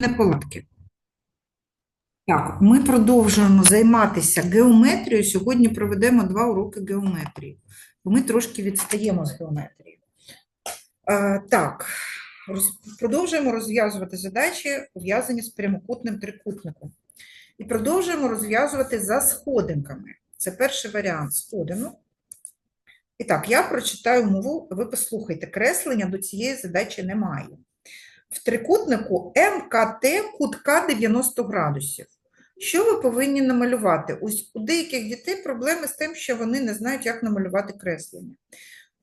неполадки. Так, ми продовжуємо займатися геометрією. Сьогодні проведемо два уроки геометрії, бо ми трошки відстаємо з геометрії. Е, так, роз- продовжуємо розв'язувати задачі, пов'язані з прямокутним трикутником. І продовжуємо розв'язувати за сходинками. Це перший варіант сходинок. І так, я прочитаю мову, ви послухайте, креслення до цієї задачі немає. В трикутнику МКТ кутка 90 градусів. Що ви повинні намалювати? Ось у деяких дітей проблеми з тим, що вони не знають, як намалювати креслення.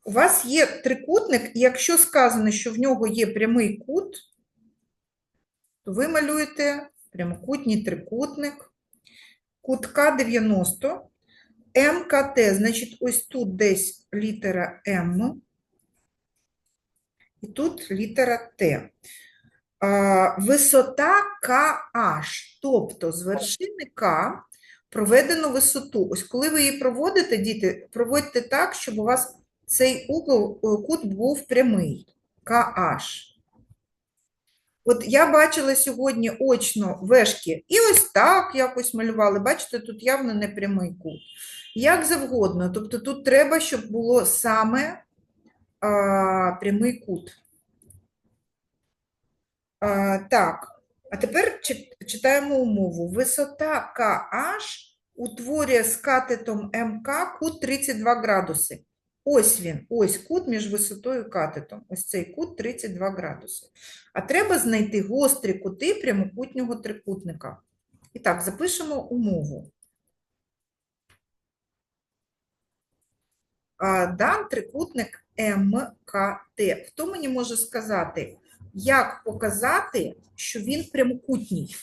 У вас є трикутник, і якщо сказано, що в нього є прямий кут, то ви малюєте прямокутній трикутник, кутка 90, МКТ, значить, ось тут десь літера М, і тут літера Т. Висота КH, тобто з вершини К проведено висоту. Ось коли ви її проводите, діти, проводьте так, щоб у вас цей угол, е, кут був прямий. КH. От я бачила сьогодні очно вешки, і ось так якось малювали. Бачите, тут явно не прямий кут. Як завгодно. Тобто тут треба, щоб було саме прямий кут. Так, а тепер читаємо умову. Висота KH утворює з катетом МК кут 32 градуси. Ось він, ось кут між висотою і катетом. Ось цей кут 32 градуси. А треба знайти гострі кути прямокутнього трикутника. І так, запишемо умову. Дан трикутник МКТ. Хто мені може сказати, як показати, що він прямокутній?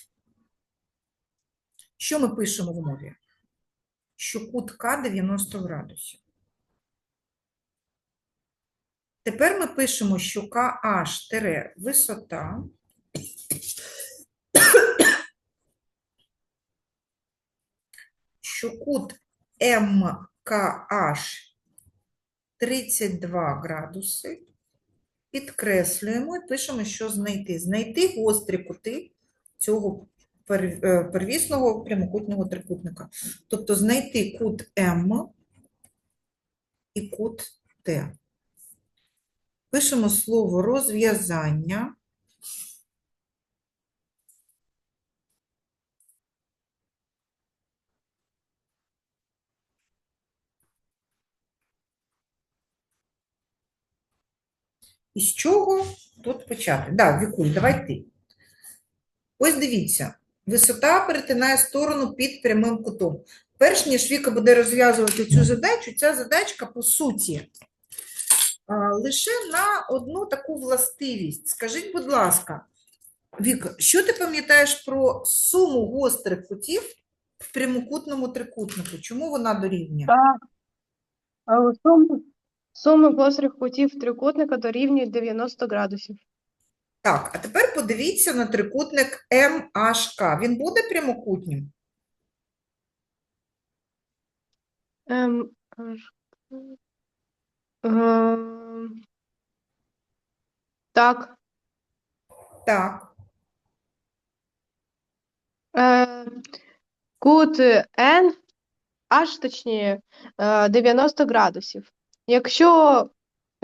Що ми пишемо в умові? Що кут К 90 градусів. Тепер ми пишемо, що KH тире висота. Що кут МКH 32 градуси. Підкреслюємо і пишемо, що знайти. Знайти гострі кути цього е, первісного прямокутного трикутника. Тобто знайти кут М і кут Т. Пишемо слово розв'язання. І з чого тут почати? Да, Вікуль, давай ти. Ось дивіться, висота перетинає сторону під прямим кутом. Перш ніж Віка буде розв'язувати цю задачу, ця задачка по суті лише на одну таку властивість. Скажіть, будь ласка, Віка, що ти пам'ятаєш про суму гострих кутів в прямокутному трикутнику? Чому вона дорівнює? Так. А Сума, гострих кутів трикутника дорівнює 90 градусів. Так, а тепер подивіться на трикутник МHK. Він буде прямокутнім? Ем, ем, так. Так. Е, кут N, аж точніше, е, 90 градусів. Якщо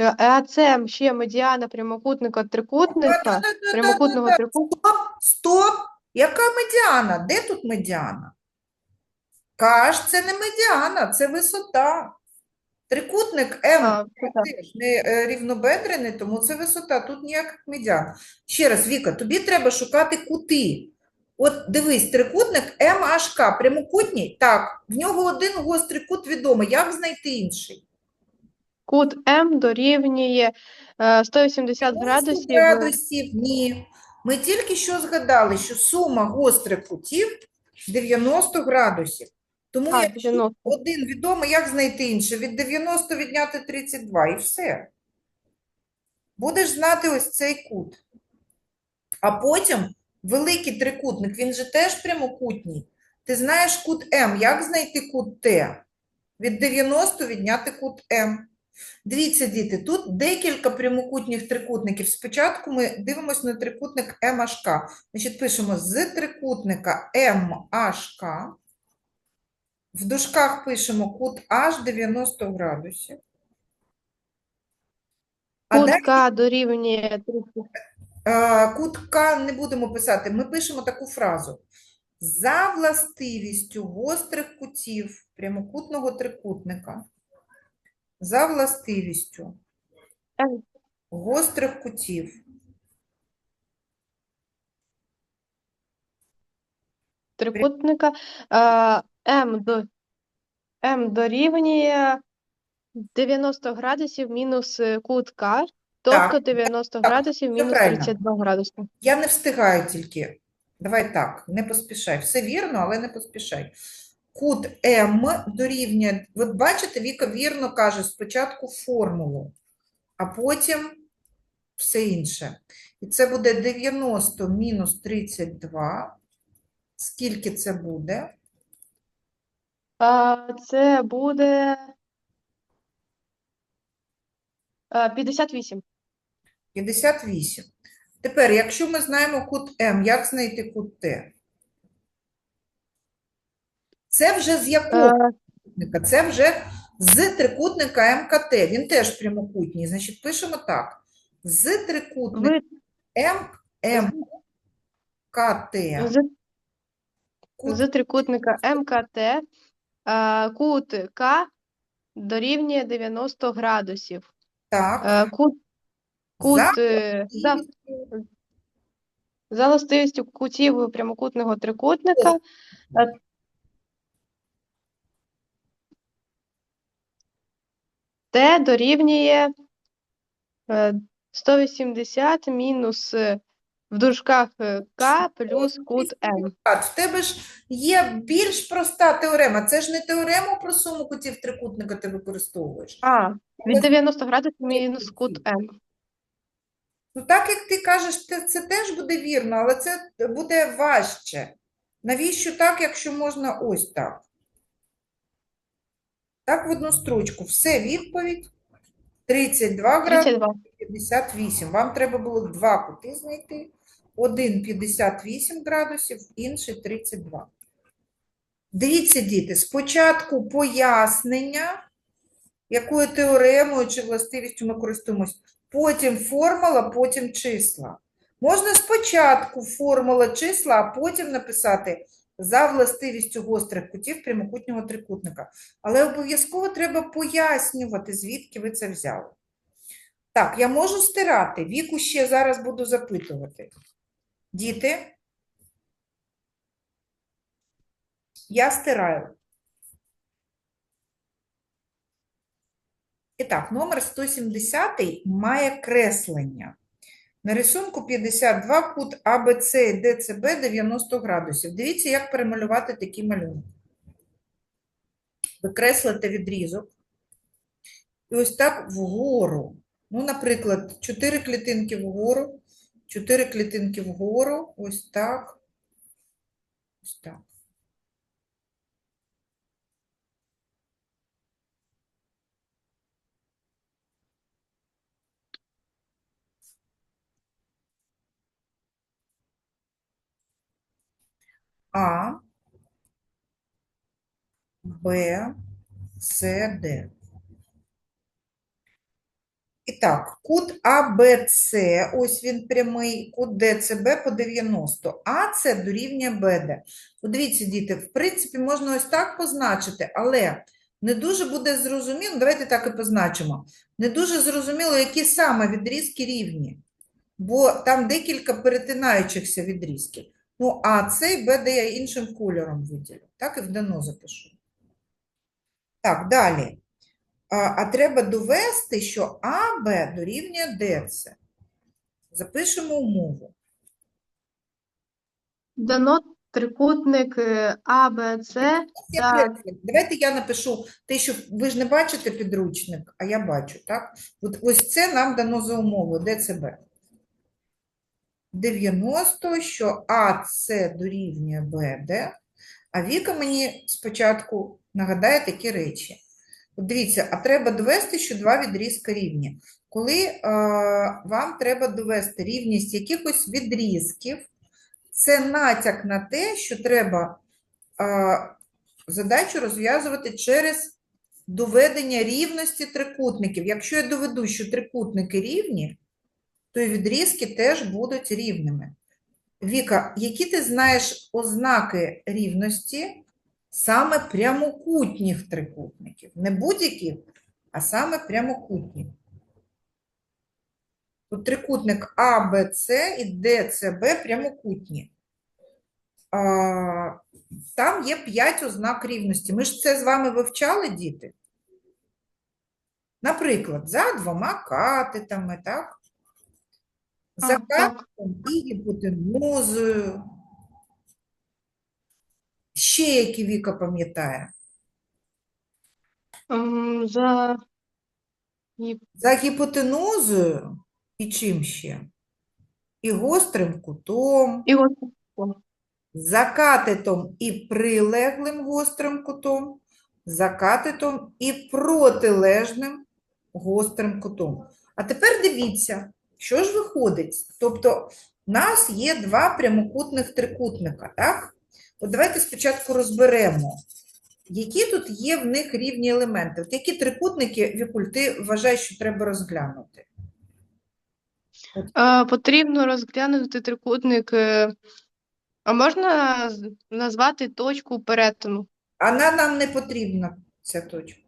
е, АЦ ще медіана прямокутника трикутника, прямокутного трикутника, Стоп, стоп! Яка медіана? Де тут медіана? Каш, це не медіана, це висота. Трикутник М теж не е, рівнобедрений, тому це висота, тут ніяких медіан. Ще раз, Віка, тобі треба шукати кути. От дивись, трикутник МHK, прямокутній, так, в нього один гострий кут відомий. Як знайти інший? Кут М дорівнює е, 180 90 градусів. градусів, ні. Ми тільки що згадали, що сума гострих кутів 90 градусів. Тому А, якщо 90. один відомий, як знайти інший? Від 90 відняти 32 і все. Будеш знати ось цей кут. А потім великий трикутник, він же теж прямокутній. Ти знаєш кут М, як знайти кут Т? Від 90 відняти кут М. Дивіться, діти, тут декілька прямокутніх трикутників. Спочатку ми дивимося на трикутник МHK. Значить, пишемо з трикутника МHK. В дужках пишемо кут H 90 градусів. А Кут К дорівнює 30. е, кут К не будемо писати. Ми пишемо таку фразу. За властивістю гострих кутів прямокутного трикутника. За властивістю гострих кутів. трикутника е, М, до, М дорівнює 90 градусів мінус е, кут К, тобто 90 так, градусів мінус правильно. 32 градуси. Я не встигаю тільки. Давай так, не поспішай. Все вірно, але не поспішай. Кут М дорівнює, от бачите, Віка вірно каже спочатку формулу, а потім все інше. І це буде 90 мінус 32. Скільки це буде? А, це буде е, 58. 58. Тепер, якщо ми знаємо кут М, як знайти кут Т? Це вже з якого Е, трикутника? Це вже з трикутника МКТ. Він теж прямокутній. Значить, пишемо так. з трикутника МКТ. з, з трикутника МКТ е, кут К дорівнює 90 градусів. так. Е, кут кут За за, за властивістю кутів прямокутного трикутника Т дорівнює е, 180 мінус е, в дужках е, К плюс кут М. В тебе ж є більш проста теорема. Це ж не теорему про суму кутів трикутника ти використовуєш. А, від 90 градусів мінус кут М. Ну, так як ти кажеш, те- це теж буде вірно, але це буде важче. Навіщо так, якщо можна ось так? Так, в одну строчку. Все, відповідь. 32 градуси, 58. Вам треба було два кути знайти. Один 58 градусів, інший 32. Дивіться, діти, спочатку пояснення, якою теоремою чи властивістю ми користуємось, потім формула, потім числа. Можна спочатку формула числа, а потім написати за властивістю гострих кутів прямокутнього трикутника. Але обов'язково треба пояснювати, звідки ви це взяли. Так, я можу стирати. Віку ще зараз буду запитувати. Діти, я стираю. І так, номер 170 має креслення. На рисунку 52 кут АБЦ і ДЦБ 90 градусів. Дивіться, як перемалювати такий малюнок. Викреслите відрізок. І ось так вгору. Ну, наприклад, 4 клітинки вгору, 4 клітинки вгору, ось так. Ось так. А, Б, С, Д. І так, кут АБЦ, ось він прямий, кут ДЦБ по 90, АЦ дорівнює БД. Подивіться, діти, в принципі, можна ось так позначити, але не дуже буде зрозуміло, давайте так і позначимо, не дуже зрозуміло, які саме відрізки рівні, бо там декілька перетинаючихся відрізків. Ну, АЦ і БД я іншим кольором виділю, так і в дано запишу. Так, далі. А, а треба довести, що АБ дорівнює ДЦ. Запишемо умову. Дано трикутник е, АБЦ Так. Давайте я напишу те, що ви ж не бачите підручник, а я бачу, так? От ось це нам дано за умову ДЦБ. 90, що АЦ дорівнює БД, а Віка мені спочатку нагадає такі речі. Дивіться, а треба довести, що два відрізка рівні. Коли е, вам треба довести рівність якихось відрізків, це натяк на те, що треба е, задачу розв'язувати через доведення рівності трикутників. Якщо я доведу, що трикутники рівні, то і відрізки теж будуть рівними. Віка, які ти знаєш ознаки рівності саме прямокутніх трикутників? Не будь-яких, а саме прямокутніх. Тут трикутник А, Б, С і Д, С, Б прямокутні. А, там є 5 ознак рівності. Ми ж це з вами вивчали, діти? Наприклад, за двома катетами, так? За А, і гіпотенузою. Ще які Віка пам'ятає? Ем, За гіп- За гіпотенузою і чим ще? І гострим кутом, і от за катетом і прилеглим гострим кутом, за катетом і протилежним гострим кутом. А тепер дивіться, що ж виходить? Тобто, в нас є два прямокутних трикутника, так? От давайте спочатку розберемо, які тут є в них рівні елементи. От які трикутники, Вікуль, ти вважаєш, що треба розглянути? Е, Потрібно розглянути трикутник. е, А можна назвати точку перетину? Вона нам не потрібна, ця точка.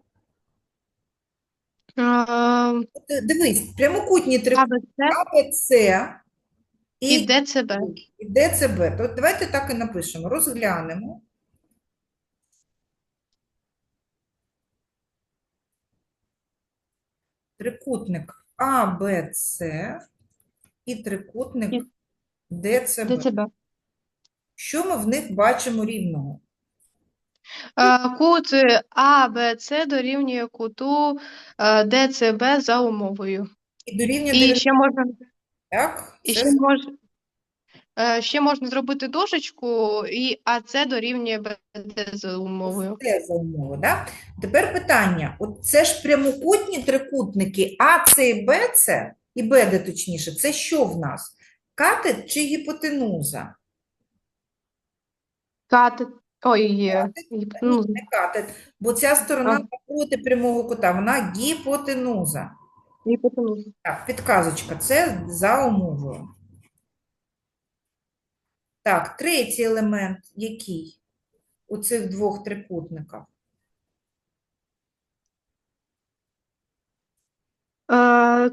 Е, Дивись, прямокутні трикутники АБЦ і і, ДЦБ. і ДЦБ. То давайте так і напишемо. Розглянемо. Трикутник АБЦ і трикутник ДЦБ. ДЦБ. Що ми в них бачимо рівного? Е, Кут АБЦ дорівнює куту е, ДЦБ за умовою. І дорівнює І 90, ще можна, так? і Це ще мож, е, ще можна зробити дошечку, і АЦ дорівнює БД за умовою. Це за умови, да? Тепер питання. От це ж прямокутні трикутники АЦ і БЦ, і БД точніше, це що в нас? Катет чи гіпотенуза? Катет. Ой, ну, не катет, бо ця сторона А. напроти прямого кута, вона гіпотенуза. гіпотенуза. Так, підказочка, це за умовою. Так, третій елемент який у цих двох трикутниках? Е,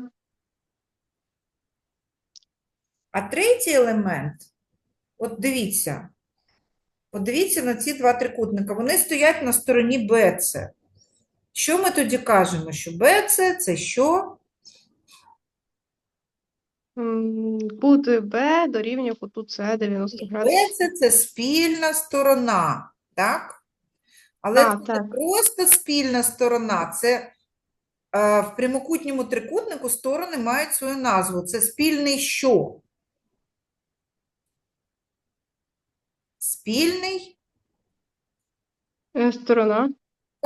А третій елемент, от дивіться, подивіться на ці два трикутника. Вони стоять на стороні БЦ. Що ми тоді кажемо? Що БЦ це що? Кут Б дорівнює куту С 90 градусів. БЦ це спільна сторона, так? Але А, це так. просто спільна сторона, це е, в прямокутньому трикутнику сторони мають свою назву. Це спільний що? Спільний Е, Сторона.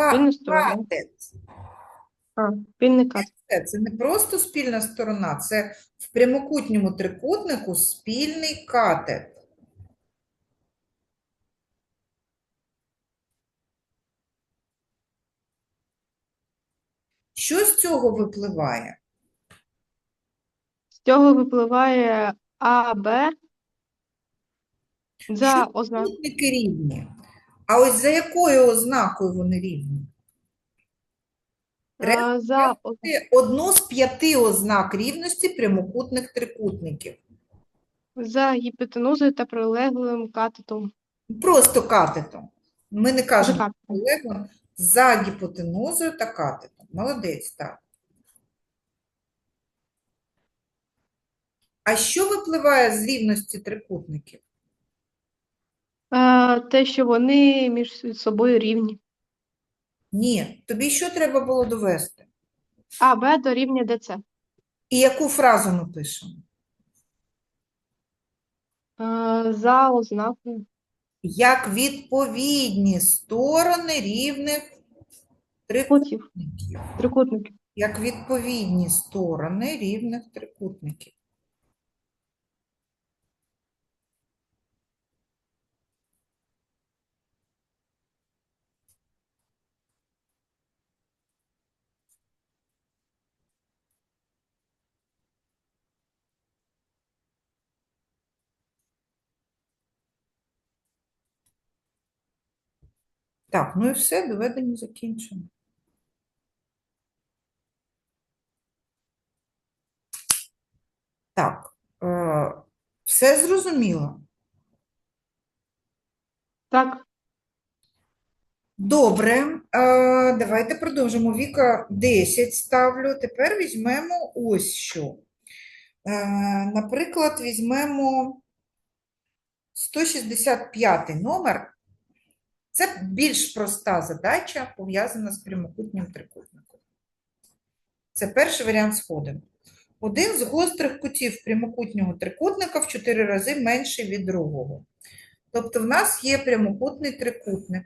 Спільна сторона. А, спільний кат. Це, це не просто спільна сторона, це в прямокутньому трикутнику спільний катет. Що з цього випливає? З цього випливає АБ за ознак. трикутники рівні? А ось за якою ознакою вони рівні? Треба За одну з п'яти ознак рівності прямокутних трикутників. за гіпотенузою та прилеглим катетом. Просто катетом. Ми не кажемо прилеглим, за гіпотенузою та катетом. Молодець, так. А що випливає з рівності трикутників? Те, що вони між собою рівні. Ні, тобі що треба було довести? АБ дорівнює ДЦ. І яку фразу ми пишемо? За ознакою. Як відповідні сторони рівних Кутів. трикутників, як відповідні сторони рівних трикутників. Так, ну і все, доведення закінчено. Так, е, все зрозуміло? Так. Добре, е, давайте продовжимо. Віка 10 ставлю. Тепер візьмемо ось що. Е, наприклад, візьмемо 165 номер. Це більш проста задача, пов'язана з прямокутнім трикутником. Це перший варіант сходинок. Один з гострих кутів прямокутнього трикутника в 4 рази менший від другого. Тобто в нас є прямокутний трикутник.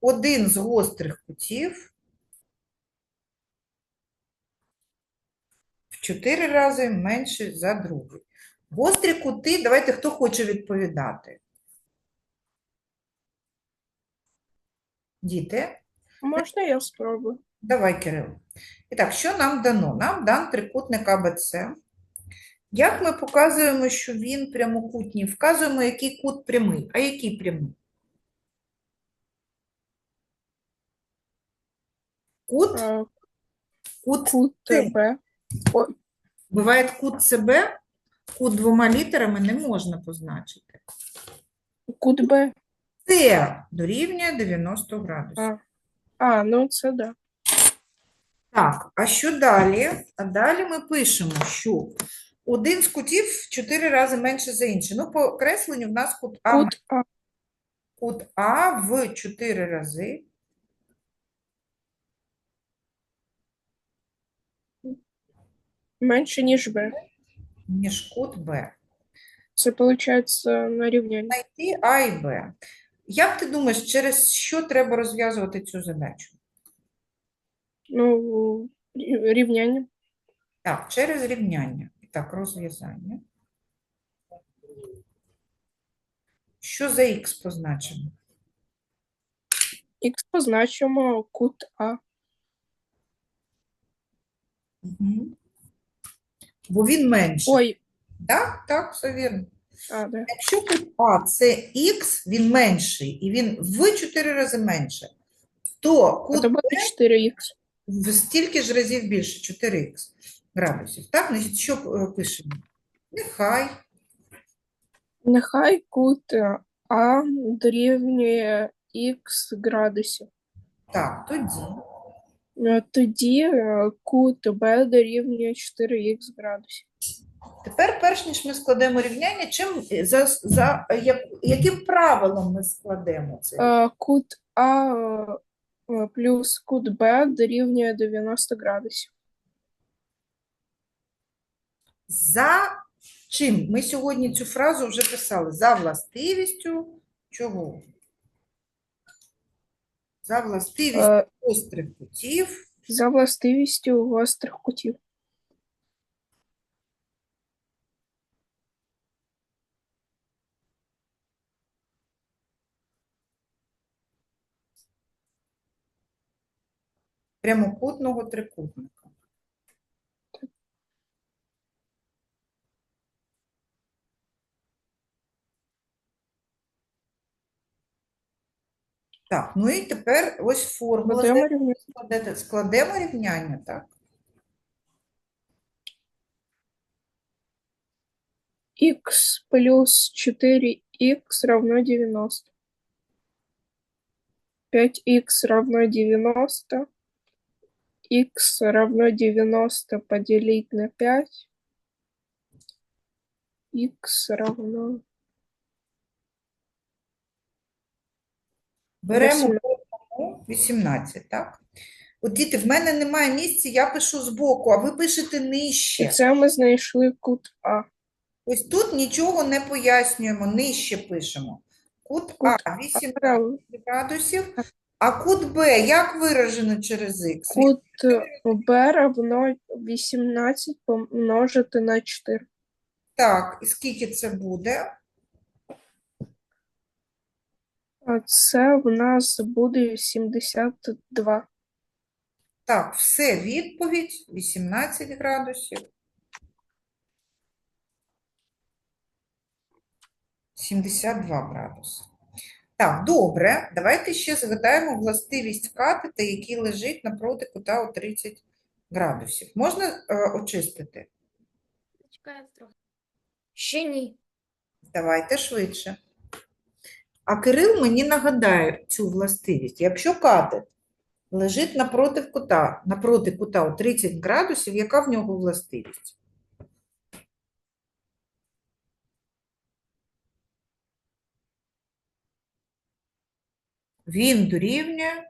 Один з гострих кутів в 4 рази менший за другий. Гострі кути, давайте хто хоче відповідати. Діти, Можна я спробую? давай, Кирил. І так, що нам дано? Нам дан трикутник АБЦ. Як ми показуємо, що він прямокутній? Вказуємо, який кут прямий. А який прямий? Кут, кут Кут Ти. Б. Буває кут СБ, кут двома літерами не можна позначити. Кут Б. Це дорівнює 90 градусів. А. А, ну це да. Так, а що далі? А далі ми пишемо, що один з кутів в 4 рази менше за інший. Ну, по кресленню в нас кут А, Кут А. кут А в 4 рази менше, ніж Б. ніж кут Б. Це виходить на рівняння. Знайти А і Б. Як ти думаєш, через що треба розв'язувати цю задачу? Ну, рівняння. Так, через рівняння. Так, розв'язання. Що за х позначено? Х позначимо кут А. Угу. Бо він менший. Ой, Так, так, все вірно. а, да. Якщо кут А це х, він менший, і він в 4 рази менше, то кут то буде 4х. в стільки ж разів більше, 4х градусів. Так, значить, що е, пишемо? Нехай. Нехай кут е, А дорівнює х градусів. Так, тоді. Е, Тоді е, кут Б дорівнює 4х градусів. Тепер, перш ніж ми складемо рівняння, чим, е, за, за, як, яким правилом ми складемо це? Е, Кут А е, плюс кут Б дорівнює 90 градусів. За чим? Ми сьогодні цю фразу вже писали. За властивістю чого? За властивістю Е, гострих кутів За властивістю гострих кутів. прямокутного трикутника. Так, ну і тепер ось формула. Будемо рівняти. Складете- Складемо рівняння, так? х плюс 4х равно 90. 5х равно 90. х равно 90 поделить на 5. х равно... Беремо 18. 18, так? От діти, в мене немає місця, я пишу збоку, а ви пишете І нижче. це ми знайшли кут А. Ось тут нічого не пояснюємо, нижче пишемо. Кут Кут А 18 А, градусів, а кут Б як виражено через х? Кут Б равно 18 помножити на 4. Так, і скільки це буде? А це в нас буде 72. Так, все, відповідь 18 градусів. 72 градуси. Так, добре. Давайте ще згадаємо властивість катета, який лежить напроти кута у 30 градусів. Можна е, очистити? Чекайте трохи. Ще ні. Давайте швидше. А Кирил мені нагадає цю властивість. Якщо катет лежить напроти кута, напроти кута у 30 градусів, яка в нього властивість? Він дорівнює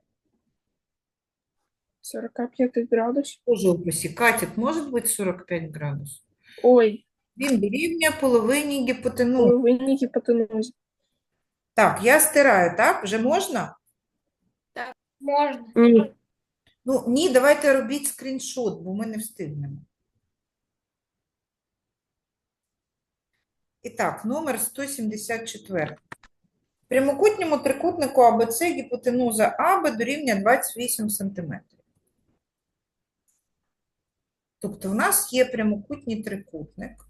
45 градусів. у живописі. Катет може бути 45 градусів. Ой, Він дорівнює половині гіпотенузи. половинні гіпотенузи. Так, я стираю, так? Вже можна? Можна. Ні. Ну, ні, давайте робіть скріншот, бо ми не встигнемо. І так, номер 174. В прямокутньому трикутнику АБЦ гіпотенуза АБ дорівнює 28 см. Тобто в нас є прямокутній трикутник.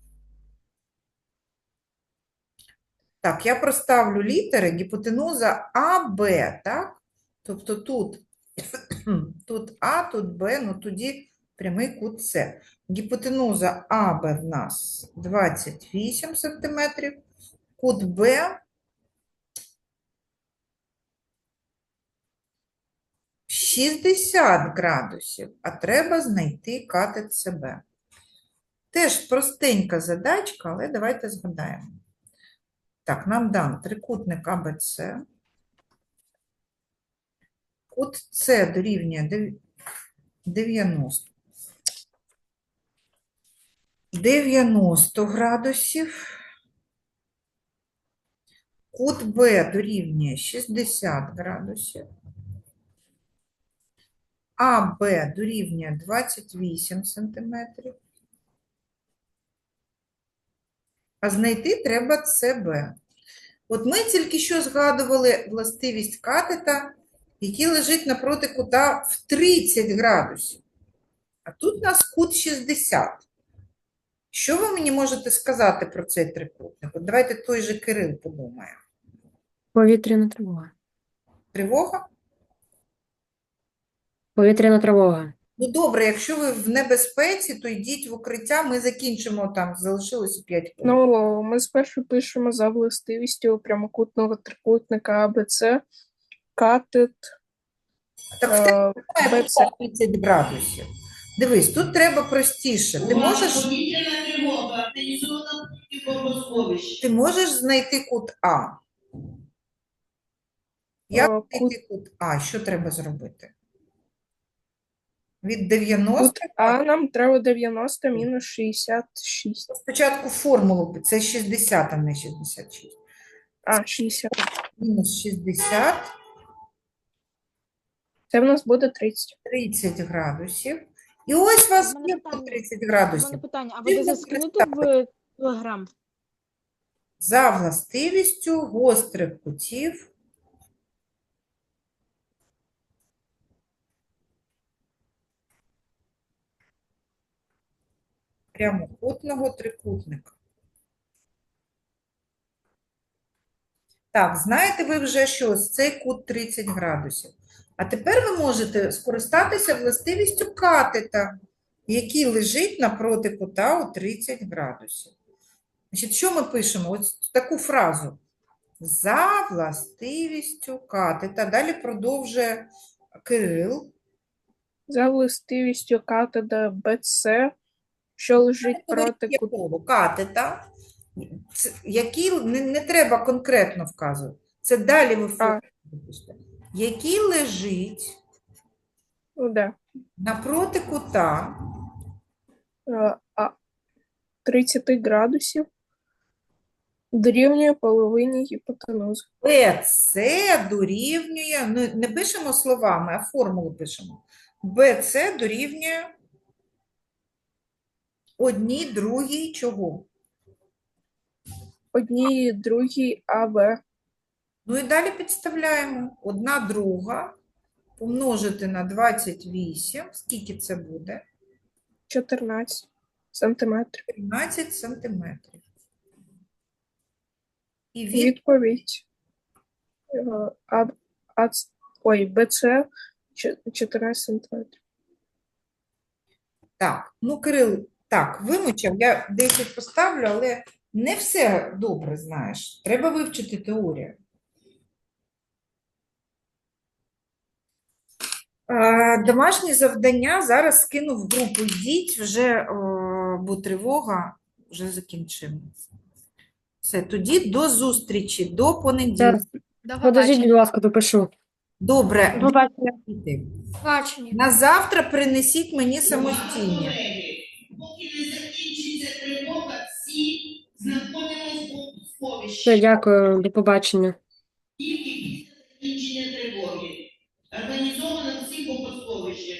Так, я проставлю літери гіпотенуза АБ, так? Тобто тут Тут А, тут Б, ну тоді прямий кут С. Гіпотенуза АБ в нас 28 см, кут Б 60 градусів, а треба знайти катет СБ. Теж простенька задачка, але давайте згадаємо. Так, нам дан трикутник АБЦ. Кут С дорівнює 90. 90 градусів. Кут Б дорівнює 60 градусів. АБ дорівнює 28 сантиметрів. А знайти треба СБ. От ми тільки що згадували властивість катета, який лежить напроти кута в 30 градусів. А тут у нас кут 60. Що ви мені можете сказати про цей трикутник? От давайте той же Кирил подумає. Повітряна тривога. Тривога? Повітряна тривога. Ну добре, якщо ви в небезпеці, то йдіть в укриття, ми закінчимо там, залишилося 5 хвилин. Ну, ми спершу пишемо за властивістю прямокутного трикутника АБЦ, катет Так в тебе е, БЦ. 30 градусів. Дивись, тут треба простіше. Ти можеш, Повітряна тривога, організована і бомбосховище. ти можеш знайти кут А. Як Е, знайти кут А? Що треба зробити? Від 90 А нам треба 90 мінус 66. спочатку формулу, це 60, а не 66. А, 60. Мінус 60, Це в нас буде 30. 30 градусів. І ось у вас є питання. 30 У градусів. мене питання, а ви не заскинете в телеграм? За властивістю гострих кутів прямокутного трикутника. Так, знаєте ви вже, що ось цей кут 30 градусів. А тепер ви можете скористатися властивістю катета, який лежить напроти кута у 30 градусів. Значить, що ми пишемо? Ось таку фразу. За властивістю катета. Далі продовжує Кирил. За властивістю катета БЦ, що лежить проти. Якого? Катета, який не, не треба конкретно вказувати. Це далі ви формулу. Який лежить Ну, да. напроти кута Е, А 30 градусів Дорівнює половині гіпотенузи. БЦ дорівнює, ну не пишемо словами, а формулу пишемо. БЦ дорівнює одній другій чого? Одній другій АБ. Ну і далі підставляємо. Одна друга помножити на 28. Скільки це буде? 14 сантиметрів. 13 сантиметрів. І від Відповідь. е, А, а, ой, БЦ 14 сантиметрів. Так, ну, Кирил, так, вимучив, я 10 поставлю, але не все добре знаєш. Треба вивчити теорію. Домашні завдання зараз скину в групу. Йдіть вже, бо тривога, вже закінчимо. Все, тоді до зустрічі, до понеділка. Подождіть, будь ласка, допишу. Добре, Побачення. на завтра принесіть мені самостійні. Поки не закінчиться тривога, всі знаходимося у Все, сховищі. дякую, до побачення. Тільки після закінчення тривоги. Організовано всі бомбосховища.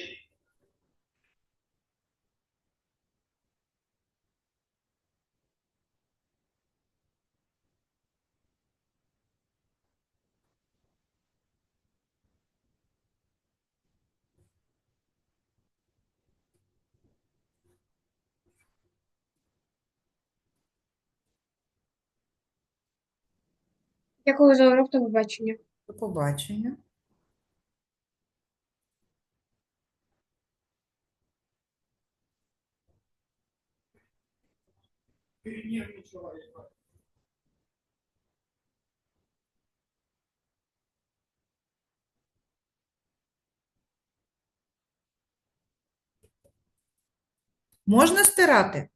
Дякую за урок, до побачення. До побачення. Можна стирати?